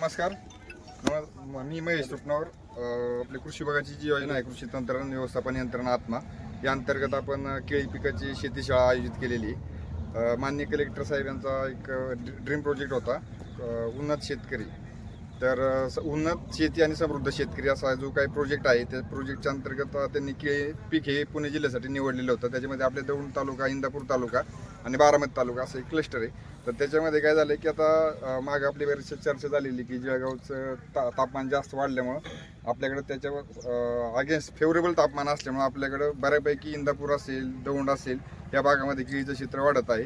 नमस्कार. मी महेश रुपनावर आपली कृषी विभागाची जी योजना आहे कृषी तंत्रज्ञान व्यवस्थापन यंत्रणा आत्मा या अंतर्गत आपण केळी पिकाची शेतीशाळा आयोजित केलेली. आहे. कलेक्टर साहेब यांचा एक ड्रीम प्रोजेक्ट होता उन्नत शेतकरी. तर स- उन्नत शेती आणि समृद्ध शेतकरी असा जो काही प्रोजेक्ट आहे त्या प्रोजेक्टच्या अंतर्गत त्यांनी केळी पीक हे पुणे जिल्ह्यासाठी निवडलेलं होतं. त्याच्यामध्ये आपले दौंड तालुका इंदापूर तालुका आणि बारामती तालुका असं एक क्लस्टर आहे. तर त्याच्यामध्ये काय झालं की आता मागं मागे आपली बरीचशी चर्चा झालेली की जळगावचं ता तापमान जास्त वाढल्यामुळं आपल्याकडं त्याच्यावर अगेन्स्ट फेवरेबल तापमान असल्यामुळं आपल्याकडं बऱ्यापैकी इंदापूर असेल दौंड असेल या भागामध्ये केळीचं क्षेत्र वाढत आहे.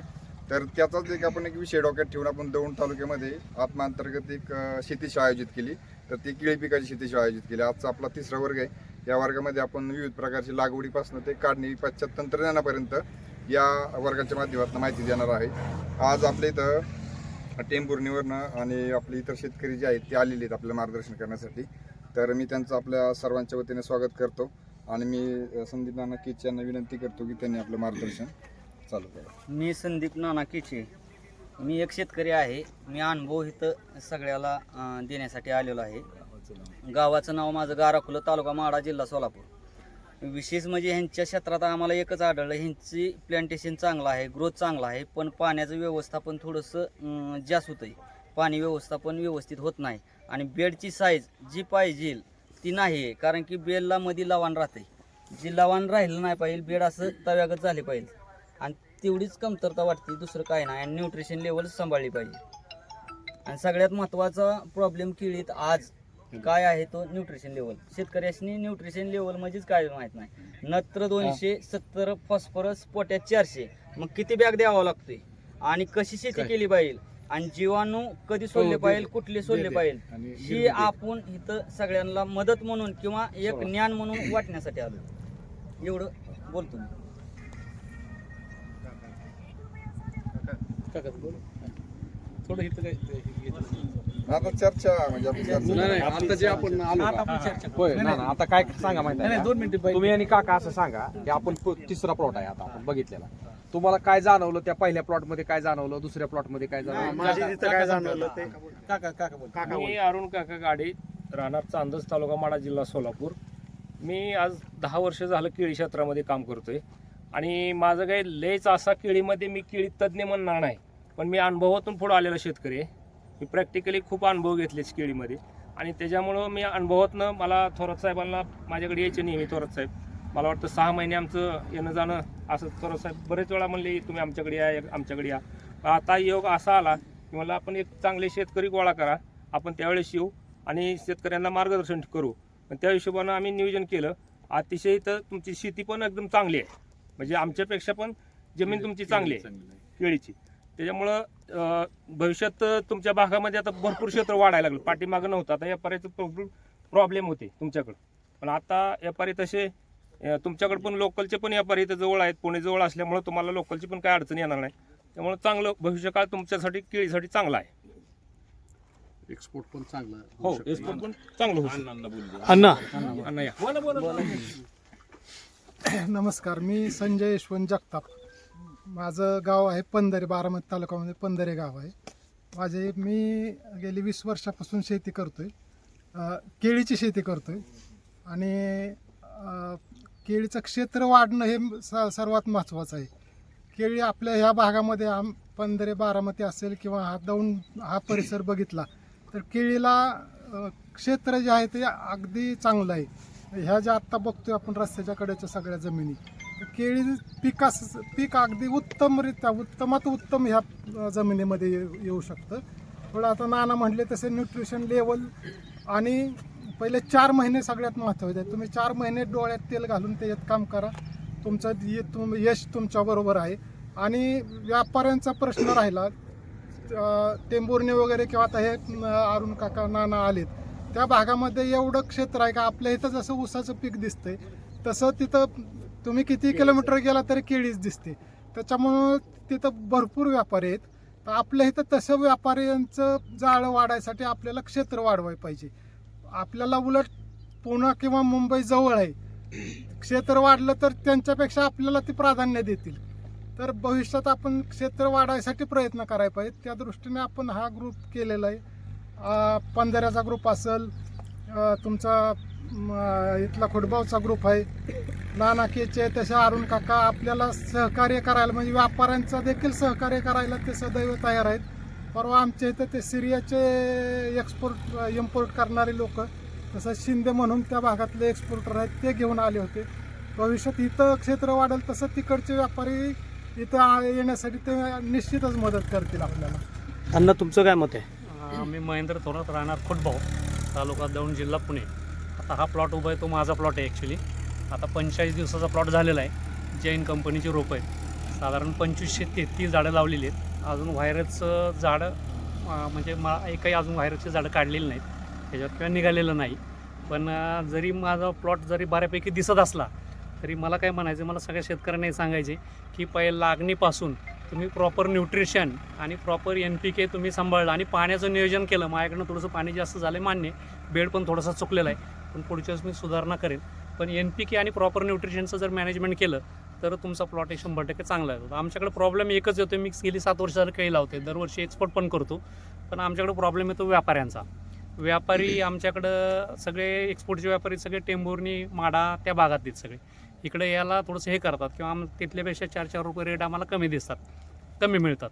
तर त्याचाच एक आपण एक विषय डोक्यात ठेवून आपण दौंड तालुक्यामध्ये आत्मांतर्गत एक शेतीशाळा आयोजित केली. तर ती केळी पिकाची शेतीशाळा आयोजित केली. आजचा आपला तिसरा वर्ग आहे. या वर्गामध्ये आपण विविध प्रकारची लागवडीपासून ते काढणी पाश्चात तंत्रज्ञानापर्यंत या वर्गाच्या माध्यमातून माहिती देणार आहे. आज आपल्या इथं टेंभुर्णीवरनं आणि आपले इतर शेतकरी जे आहेत ते आलेले आहेत आपलं मार्गदर्शन करण्यासाठी. तर मी त्यांचं आपल्या सर्वांच्या वतीने स्वागत करतो आणि मी अ, संदीप नाना केच यांना विनंती करतो की त्यांनी आपलं मार्गदर्शन चालू करा मी संदीप नाना किचे. मी एक शेतकरी आहे. मी अनुभव इथं सगळ्याला अं, देण्यासाठी आलेलो आहे. गावाचं नाव माझं गाराकुलं तालुका माडा जिल्हा सोलापूर. विशेष म्हणजे ह्यांच्या क्षेत्रात आम्हाला एकच आढळलं ह्यांची प्लांटेशन चांगलं आहे ग्रोथ चांगला आहे पण पाण्याचं व्यवस्थापन थोडंसं अं, जास्त होतं आहे पाणी व्यवस्थापन व्यवस्थित होत नाही. आणि बेडची साईज जी पाहिजे ती नाही आहे कारण की बेडला मध्ये लवाण राहते जी लवान राहिलं नाही पाहिजे बेड असं तव्यागत झाले पाहिजे. तेवढीच कमतरता वाटते दुसरं काय नाही. आणि न्यूट्रिशन लेवल सांभाळली पाहिजे. आणि सगळ्यात महत्त्वाचा प्रॉब्लेम केळीत आज काय आहे तो न्यूट्रिशन लेवल शेतकऱ्यासनी न्यूट्रिशन लेवल म्हणजेच काय माहीत नाही. नत्र दोनशे सत्तर फॉस्फरस पोटॅश चारशे. मग किती बॅग द्यावा लागतोय? आणि कशी शेती केली पाहिजे? आणि जीवाणू कधी सोडले पाहिजे कुठले सोडले पाहिजे? ही आपण इथं सगळ्यांना मदत म्हणून किंवा एक ज्ञान म्हणून वाटण्यासाठी आलो एवढं बोलतो मी. थोडं इथं काय ते घेतलं. आता चर्चा म्हणजे आपली चर्चा नाही नाही आता जे आपण आलो आता का? आपण चर्चा करू. होय नाही, ना नाही. ना आता काय सांगा माहिती नाही, नाही, आहे दोन मिनिटं का? बाई. तुम्ही आणि काका असं सांगा की आपण प- तिसरा प्लॉट आहे आता आपण बघितलेला तुम्हाला काय जाणवलं त्या पहिल्या प्लॉटमध्ये काय जाणवलं दुसऱ्या प्लॉटमध्ये काय जाणवलं माझ्या तिथं काय जाणवलं ते काका काका बोल मी अरुण काका गाडी राहणार चांदस तालुका माडा जिल्हा सोलापूर मी आज दहा वर्ष झालं केळी क्षेत्रामध्ये काम करतोय आणि माझं काही लयच असा केळीमध्ये मी केळी तज्ज्ञ म्हणणार नाही पण मी अनुभवातून पुढं आलेला शेतकरी आहे. मी प्रॅक्टिकली खूप अनुभव घेतले केळीमध्ये. आणि त्याच्यामुळं मी अनुभवातनं मला थोरात साहेबांना माझ्याकडे यायचे नेहमी थोरात साहेब. मला वाटतं सहा महिने आमचं येणं जाणं असं थोरात साहेब बरेच वेळा म्हणले तुम्ही आमच्याकडे या आमच्याकडे या. आता योग असा आला की मला आपण एक चांगले शेतकरी गोळा करा. आपण त्यावेळेस येऊ आणि शेतकऱ्यांना मार्गदर्शन करू. पण त्या हिशोबानं आम्ही नियोजन केलं. अतिशय तर तुमची शेती पण एकदम चांगली आहे. म्हणजे आमच्यापेक्षा पण जमीन तुमची चांगली आहे. केळीची त्याच्यामुळं भविष्यात तुमच्या भागामध्ये आता भरपूर क्षेत्र वाढायला लागलं. पाठीमागं नव्हतं. आता व्यापाऱ्याचं प्रॉब्लेम होते तुमच्याकडं. पण आता व्यापारी तसे तुमच्याकडे पण लोकलचे पण व्यापारी इथं जवळ आहेत. पुणे जवळ असल्यामुळं तुम्हाला लोकलची पण काय अडचण येणार नाही. त्यामुळं चांगलं भविष्यकाळ तुमच्यासाठी केळीसाठी चांगला आहे. एक्सपोर्ट पण चांगला हो एक्सपोर्ट पण चांगलं होतं अण्णा. अण्णा या. नमस्कार मी संजय यशवंत जगताप. माझं गाव आहे पंधरे बारामती तालुक्यामध्ये पंधरे गाव आहे. माझे मी गेली वीस वर्षापासून शेती करतो आहे केळीची शेती करतो आहे आणि केळीचं क्षेत्र वाढणं हे स सर्वात महत्त्वाचं आहे. केळी आपल्या ह्या भागामध्ये आम पंधरे बारामती असेल किंवा हा दौंड हा परिसर बघितला तर केळीला क्षेत्र जे आहे ते अगदी चांगलं आहे. ह्या ज्या आत्ता बघतोय आपण रस्त्याच्या कडेच्या सगळ्या जमिनी केळी पिकास पीक अगदी उत्तमरित्या उत्तमात उत्तम ह्या जमिनीमध्ये येऊ येऊ शकतं. थोडं आता नाना म्हटले तसे न्यूट्रिशन लेवल आणि पहिले चार महिने सगळ्यात महत्त्वाचे आहेत. तुम्ही चार महिने डोळ्यात तेल घालून त्याच्यात काम करा. तुमचं ये- तुम यश तुमच्याबरोबर आहे. आणि व्यापाऱ्यांचा प्रश्न राहिला टेंबुर्णे वगैरे किंवा आता हे अरुण काका नाना आलेत. त्या भागामध्ये एवढं क्षेत्र आहे का? आपल्या इथं जसं ऊसाचं पीक दिसतंय तसं तिथं तुम्ही किती किलोमीटर गेला तरी केळीच दिसते. त्याच्यामुळं तिथं भरपूर व्यापारी आहेत. तर आपल्या इथं तसं व्यापाऱ्यांचं जाळं वाढायसाठी आपल्याला क्षेत्र वाढवायला पाहिजे. आपल्याला उलट पुणे किंवा मुंबई जवळ आहे. क्षेत्र वाढलं तर त्यांच्यापेक्षा आपल्याला ते प्राधान्य देतील. तर भविष्यात आपण क्षेत्र वाढायसाठी प्रयत्न करायला पाहिजे. त्या दृष्टीने आपण हा ग्रुप केलेला आहे. पंधऱ्याचा ग्रुप असेल तुमचा इथला खुडबावचा ग्रुप आहे. नानाकेचे तसे अरुण काका आपल्याला सहकार्य करायला म्हणजे व्यापाऱ्यांचं देखील सहकार्य करायला ते सदैव तयार आहेत. परवा आमच्या इथं ते सिरियाचे एक्सपोर्ट इम्पोर्ट करणारे लोक तसं शिंदे म्हणून त्या भागातले एक्सपोर्टर आहेत ते घेऊन आले होते. भविष्यात इथं क्षेत्र वाढेल तसं तिकडचे व्यापारी इथं आ- येण्यासाठी ते निश्चितच मदत करतील आपल्याला. त्यांना तुमचं काय मत आहे? मी महेंद्र थोरात राहणार खुटभाव तालुका दौंड जिल्हा पुणे. आता हा प्लॉट उभा आहे तो माझा प्लॉट आहे ॲक्च्युली आता पंचेचाळीस दिवसाचा प्लॉट झालेला आहे. जैन कंपनीची रोपं आहेत. साधारण पंचवीसशे तेहतीस झाडं लावलेली आहेत. अजून व्हायरसचं झाडं म्हणजे मा एकही अजून व्हायरसची झाडं काढलेली नाहीत. त्याच्यावर किंवा निघालेलं नाही. पण जरी माझा प्लॉट जरी बऱ्यापैकी दिसत असला तरी मला काय म्हणायचं मला सगळ्या शेतकऱ्यांनाही सांगायचे की पहिले लागणीपासून तुम्ही प्रॉपर न्यूट्रिशन आणि प्रॉपर एन पी के तुम्ही सांभाळलं आणि पाण्याचं नियोजन केलं. माझ्याकडनं थोडंसं पाणी जास्त झालं आहे. मान्य बेड पण थोडासा चुकलेला आहे. पण पुढच्या वेळेस मी सुधारणा करेन. पण एन पी के आणि प्रॉपर न्यूट्रिशनचं जर मॅनेजमेंट केलं तर तुमचा प्लॉट एक शंभर टक्के चांगला येतो आमच्याकडे प्रॉब्लेम एकच येतो मी गेली सात वर्ष झालं काही लावते दरवर्षी एक्सपोर्ट पण करतो. पण आमच्याकडे प्रॉब्लेम येतो व्यापाऱ्यांचा. व्यापारी आमच्याकडं सगळे एक्सपोर्टचे व्यापारी सगळे टेंबूरनी माडा त्या भागात देत सगळे. इकडे याला थोडंसं हे करतात किंवा आम तिथल्यापेक्षा चार चार रुपये रेट आम्हाला कमी दिसतात. कमी मिळतात.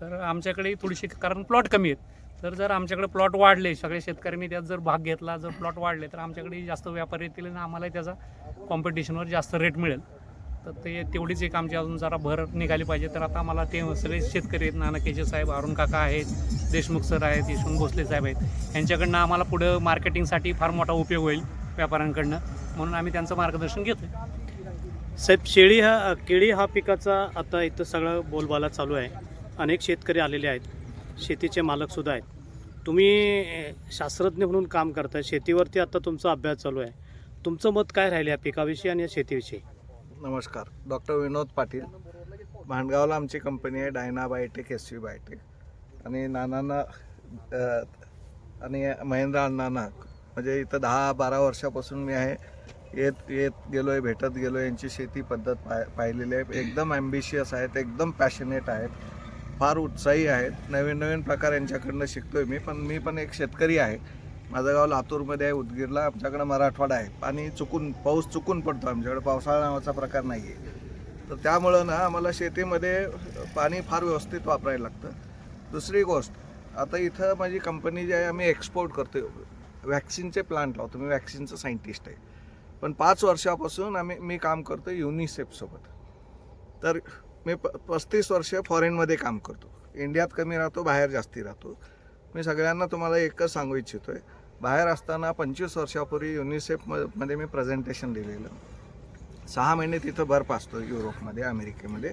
तर आमच्याकडे थोडीशी कारण प्लॉट कमी आहेत. तर जर आमच्याकडे प्लॉट वाढले सगळे शेतकऱ्यांनी त्यात जर भाग घेतला जर प्लॉट वाढले तर आमच्याकडे जास्त व्यापारी येतील आणि आम्हाला त्याचा कॉम्पिटिशनवर जास्त रेट मिळेल. तर ते तेवढीच एक आमची अजून जरा भर निघाली पाहिजे. तर आता आम्हाला ते सगळे शेतकरी आहेत. नाना केजे साहेब अरुण काका आहेत देशमुख सर आहेत यशवंत भोसले साहेब आहेत. यांच्याकडनं आम्हाला पुढं मार्केटिंगसाठी फार मोठा उपयोग होईल व्यापाऱ्यांकडनं. म्हणून आम्ही त्यांचं मार्गदर्शन घेतो साहेब शेळी हा केळी हा पिकाचा आता इथं सगळं बोलबाला चालू आहे. अनेक शेतकरी आलेले आहेत. शेतीचे मालकसुद्धा आहेत. तुम्ही शास्त्रज्ञ म्हणून काम करताय. शेतीवरती आता तुमचा अभ्यास चालू आहे. तुमचं मत काय राहिलं या पिकाविषयी आणि या शेतीविषयी? नमस्कार. डॉक्टर विनोद पाटील. भांडगावला आमची कंपनी आहे Diana biotech S V biotech. आणि नानांना आणि महेंद्र अण्णांना. म्हणजे इथं दहा बारा वर्षापासून मी आहे. येत येत गेलो आहे भेटत गेलो आहे यांची शेती पद्धत पाय पाहिलेली आहे. एकदम ॲम्बिशियस आहेत एकदम पॅशनेट आहेत. फार उत्साही आहेत. नवीन नवीन प्रकार यांच्याकडनं शिकतोय मी पण मी पण एक शेतकरी आहे. माझं गाव लातूरमध्ये आहे उदगीरला. आमच्याकडं मराठवाडा आहे. पाणी चुकून पाऊस चुकून पडतो आमच्याकडे. पावसाळा नावाचा प्रकार नाही आहे तर त्यामुळं ना आम्हाला शेतीमध्ये पाणी फार व्यवस्थित वापरायला लागतं. दुसरी गोष्ट आता इथं माझी कंपनी जी आहे आम्ही एक्सपोर्ट करतो वॅक्सिनचे प्लांट लावतो. मी वॅक्सिनचं सायंटिस्ट आहे. पण पाच वर्षापासून आम्ही मी काम करतो युनिसेफसोबत तर मी प पस्तीस वर्ष फॉरेनमध्ये काम करतो. इंडियात कमी राहतो बाहेर जास्ती राहतो. मी सगळ्यांना तुम्हाला एकच सांगू इच्छितो आहे बाहेर असताना पंचवीस वर्षापूर्वी युनिसेफ मी प्रेझेंटेशन दिलेलं. सहा महिने तिथं बर्फ असतो युरोपमध्ये अमेरिकेमध्ये.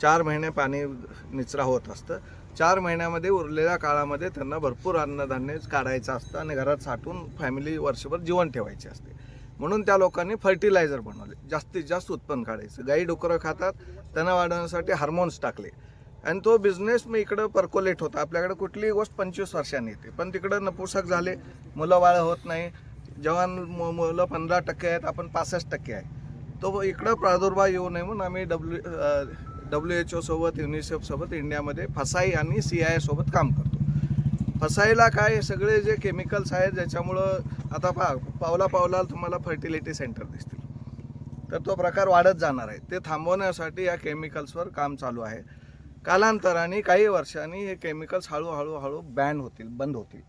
चार महिने पाणी निचरा होत असतं. चार महिन्यामध्ये उरलेल्या काळामध्ये त्यांना भरपूर अन्नधान्य काढायचं असतं आणि घरात साठवून फॅमिली वर्षभर जीवन ठेवायची असते. म्हणून त्या लोकांनी फर्टिलायझर बनवले. जास्तीत जास्त उत्पन्न काढायचं. गाई डुकरं खातात त्यांना वाढवण्यासाठी हार्मोन्स टाकले. आणि तो बिझनेस मी इकडं पर्कोलेट होता. आपल्याकडे कुठलीही गोष्ट पंचवीस वर्षांनी येते. पण तिकडं नपुसक झाले. मुलं बाळ होत नाही. जवान मु- मुलं पंधरा टक्के आहेत. आपण पासष्ट टक्के आहे. तो इकडं प्रादुर्भाव येऊ नये म्हणून आम्ही डब्ल्यू डब्ल्यू एच ओसोबत युनिसेफसोबत इंडियामध्ये फसाई आणि सी आय सोबत काम करतो. फसाईला काय सगळे जे केमिकल्स आहेत ज्याच्यामुळं आता पहा पावला पावला तुम्हाला फर्टिलिटी सेंटर दिसतील. तर तो प्रकार वाढत जाणार आहे. ते थांबवण्यासाठी या केमिकल्सवर काम चालू आहे. कालांतराने काही वर्षांनी हे केमिकल्स हळूहळू हळू बॅन होतील बंद होतील.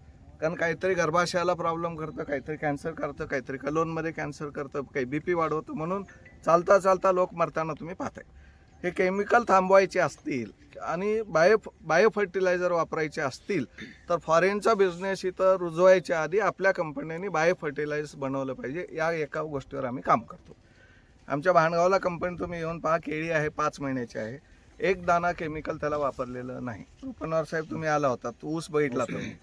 कारण काहीतरी गर्भाशयाला प्रॉब्लेम करतं काहीतरी कॅन्सर करतं काहीतरी कलोनमध्ये कॅन्सर करतं काही बी पी वाढवतं म्हणून चालता चालता लोक मरताना तुम्ही पाहताय. हे केमिकल थांबवायचे असतील आणि बायो बायो फर्टिलायझर वापरायचे असतील तर फॉरेनचा बिझनेस इथं रुजवायच्या आधी आपल्या कंपन्यांनी बायो फर्टिलायझर बनवलं पाहिजे. या एका गोष्टीवर आम्ही काम करतो. आमच्या भाणगावला कंपनी तुम्ही येऊन पहा केळी आहे पाच महिन्याची आहे. एक दाना केमिकल त्याला वापरलेलं नाही. रुपनवार साहेब तुम्ही आला होता तो ऊस बघितला तुम्ही.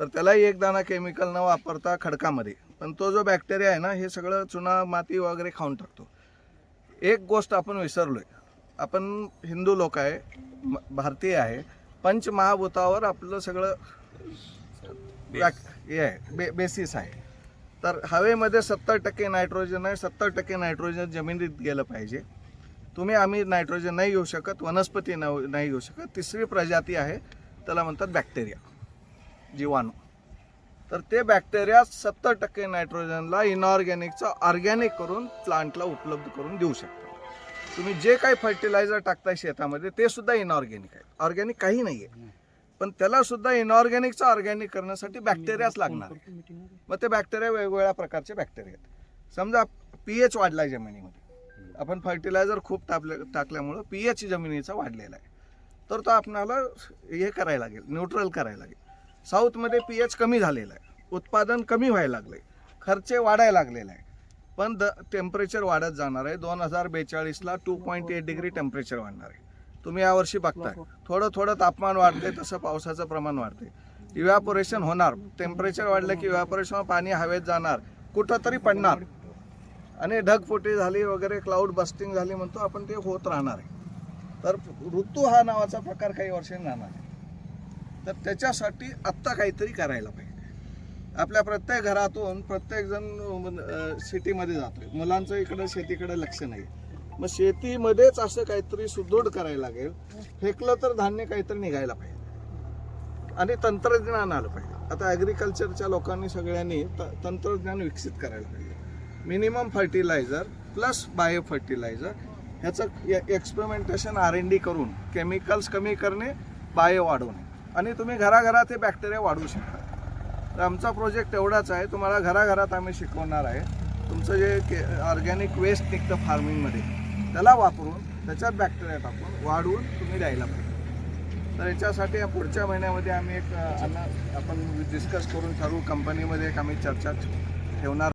तर त्यालाही एक दाना केमिकल न वापरता खडकामध्ये. पण तो जो बॅक्टेरिया आहे ना हे सगळं चुना माती वगैरे खाऊन टाकतो. एक गोष्ट आपण विसरलोय. आपण हिंदू लोक आहे म- भारतीय आहे पंचमहाभूतावर आपलं सगळं हे आहे बे बेसिस आहे. तर हवेमध्ये सत्तर टक्के नायट्रोजन आहे सत्तर टक्के नायट्रोजन जमिनीत गेलं पाहिजे. तुम्ही आम्ही नायट्रोजन नाही घेऊ शकत वनस्पती न नाही घेऊ शकत तिसरी प्रजाती आहे त्याला म्हणतात बॅक्टेरिया जीवाणू. तर ते बॅक्टेरिया सत्तर टक्के नायट्रोजनला इनऑर्गॅनिकचं ऑर्गॅनिक करून प्लांटला उपलब्ध करून देऊ शकतात. तुम्ही जे काही फर्टिलायझर टाकताय शेतामध्ये ते सुद्धा इनऑर्गॅनिक आहे. ऑर्गॅनिक काही नाही आहे पण त्याला सुद्धा इनऑर्गॅनिकचं ऑर्गॅनिक करण्यासाठी बॅक्टेरियाच लागणार आहे. मग ते बॅक्टेरिया वेगवेगळ्या प्रकारचे बॅक्टेरिया आहेत. समजा पी एच वाढलाय जमिनीमध्ये. आपण फर्टिलायझर खूप टाकले टाकल्यामुळं पी एच जमिनीचा वाढलेला आहे. तर तो आपणाला हे करायला लागेल न्यूट्रल करायला लागेल. साऊथमध्ये पी एच कमी झालेला आहे. उत्पादन कमी व्हायला लागले खर्चे वाढायला लागलेला आहे. पण द टेम्परेचर वाढत जाणार आहे. दोन हजार बेचाळीसला two point eight degree temperature वाढणार आहे. तुम्ही यावर्षी बघताय. थोडं थोडं तापमान वाढते तसं पावसाचं प्रमाण वाढते इव्हॅपोरेशन होणार. टेम्परेचर वाढलं की इव्हॅपोरेशन पाणी हवेत जाणार. कुठं तरी पडणार. आणि ढगफुटी झाली वगैरे क्लाउड बस्टिंग झाली म्हणतो आपण ते होत राहणार आहे. तर ऋतू हा नावाचा प्रकार काही वर्षांनी राहणार आहे तर त्याच्यासाठी आत्ता काहीतरी करायला पाहिजे. आपल्या प्रत्येक घरातून प्रत्येक जण सिटीमध्ये जातोय. मुलांचं इकडं शेतीकडे लक्ष नाही. मग शेतीमध्येच असं काहीतरी सुदृढ करायला लागेल. फेकलं तर धान्य काहीतरी निघायला पाहिजे. आणि तंत्रज्ञान आलं पाहिजे. आता ॲग्रिकल्चरच्या लोकांनी सगळ्यांनी त- तंत्रज्ञान विकसित करायला पाहिजे. Minimum fertiliser plus bio fertiliser ह्याचं एक्सपेरिमेंटेशन आर एन डी करून केमिकल्स कमी करणे बायो वाढवणे. आणि तुम्ही घराघरात हे बॅक्टेरिया वाढवू शकता. तर आमचा प्रोजेक्ट एवढाच आहे तुम्हाला घराघरात आम्ही शिकवणार आहे. तुमचं जे के ऑर्गॅनिक वेस्ट निघतं फार्मिंगमध्ये त्याला वापरून त्याच्यात बॅक्टेरिया टाकून वाढवून तुम्ही द्यायला पाहिजे. तर याच्यासाठी पुढच्या महिन्यामध्ये आम्ही एक आपण डिस्कस करून ठरवू कंपनीमध्ये एक आम्ही चर्चा ठेवणार